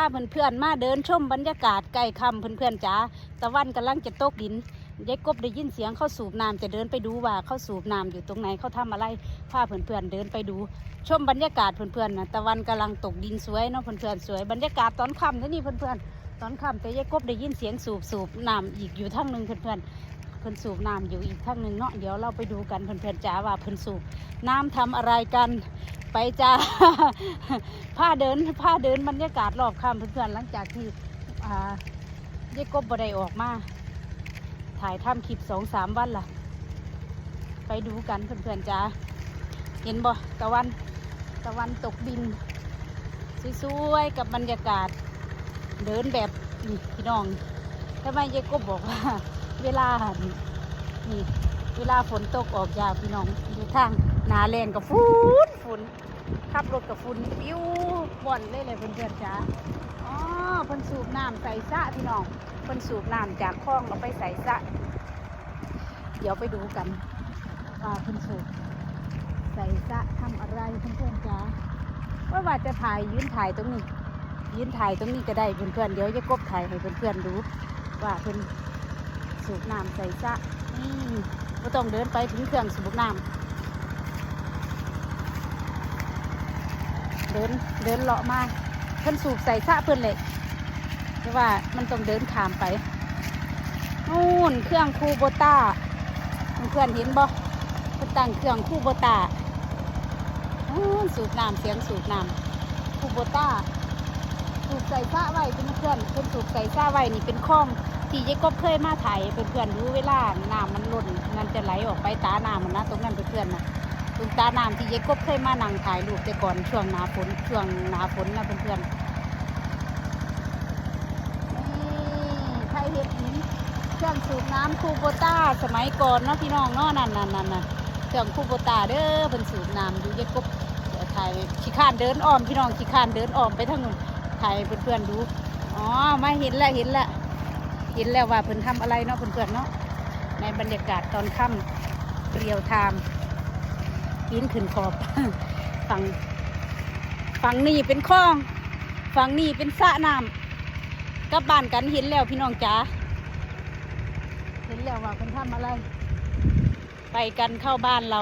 าเพื่อนๆมาเดินชมบรรยากาศใกล้ค่ำเพื่อนๆจ๋าตะวันกำลังจะตกดินยายกบได้ยินเสียงเข้าสูบน้ำจะเดินไปดูว่าเขาสูบน้ำอยู่ตรงไหนเขาทำอะไรพาเพื่อนๆเดินไปดู ชมบรรยากาศเพื่อนๆนะตะวันกำลังตกดินสวยเนาะเพื่อนๆสวยบรรยากาศตอนค่ำเท่านี้เพื่อนๆตอนค่ำแต่ยายกบได้ยินเสียงสูบสูบน้ำอีกอยู่ทั้งหนึ่งเพื่อนๆเพื่อนสูบน้ำอยู่อีกทั้งหนึ่งเนาะเดี๋ยวเราไปดูกันเพื่อนๆจ๋าว่าเพื่อนสูบน้ำทำอะไรกัน ไปจ้าพาเดินพาเดินบรรยากาศรอบค่ำเพื่อนๆหลังจากที่อ่ายายกบบได้ออกมา ถ่ายทำคลิปสองสามวันล่ะ ไปดูกันเพื่อนๆจ้าเห็นบ่ตะวันตะวันตกดินสวยๆกับบรรยากาศ เดินแบบนี่พี่น้องทำไมยายกบบอกว่า เวลานี่เวลาฝนตกออกยากพี่น้องอยู่ทาง หนาแรงกับฝุ่นฝุ่นขับรถกับฝุ่นปิ้วบ่อนเลยเลยเพื่อนๆจ้าอ๋อเพิ่นสูบน้ำใส่สะพี่น้องเพิ่นสูบน้ำจากคลองเราไปใส่สะเดี๋ยวไปดูกันว่าเพิ่นสูบใส่สะทำอะไรเพื่อนๆจ้าว่าว่าจะถ่ายยืนถ่ายตรงนี้ ยืนถ่ายตรงนี้ก็ได้เพื่อนๆเดี๋ยวจะกบถ่ายให้เพื่อนๆดูว่าเพื่นสูบน้ำใส่สะนี่ก็ต้องเดินไปถึงเครื่องสูบน้ำ เดินเดินเลาะมาเพื่นสูบใส่สระเพื่อนเลยเพราะว่ามันต้องเดินขามไปนู่นเครื่องคูโบต้าเพื่อนเห็นบ่เพิ่นตั้งเครื่องคูโบตาอู้สูบน้ำเสียงสูบน้ำคูโบตาสูบใส่ซ่าไว้เป็นเพื่อนเพิ่นสูบใส่ซ่าไว้นี่เป็นคลองที่ยายกบเคยมาถ่ายให้เพื่อนๆดูเวลาน้ำมันล้นมันจะไหลออกไปตาน้ำมันนะตรงนั้นเพื่อนๆนะ ตรงตาน้ำที่ยายกบเคยมานั่งถ่ายรูปแต่ก่อนช่วงหนาฝนช่วงหนาฝนนะเพื่อนๆนี่ใครเห็นหินเครื่องสูบน้ำคูโบต้าสมัยก่อนเนาะพี่น้องเนาะนั่นนั่นนั่นน่ะเครื่องคูโบต้าเด้อเป็นสูบน้ำอยู่เย็กบถ่ายขี้ข้านเดินอ้อมพี่น้องขี้ข้านเดินอ้อมไปทางนู้นถ่ายให้เพื่อนๆดูอ๋อมาเห็นแล้วเห็นแล้วเห็นแล้วว่าเพิ่นทำอะไรเนาะเพื่อนๆเนาะในบรรยากาศตอนค่ำเรียวไทม์ กินขึ้นขอบฝั่งฝั่งนี้เป็นคลองฝั่งนี้เป็นสระน้ำกับบ้านกันเห็นแล้วพี่น้องจ๋าเห็นแล้วว่าเป็นทำอะไร ไปกันเข้าบ้านเรา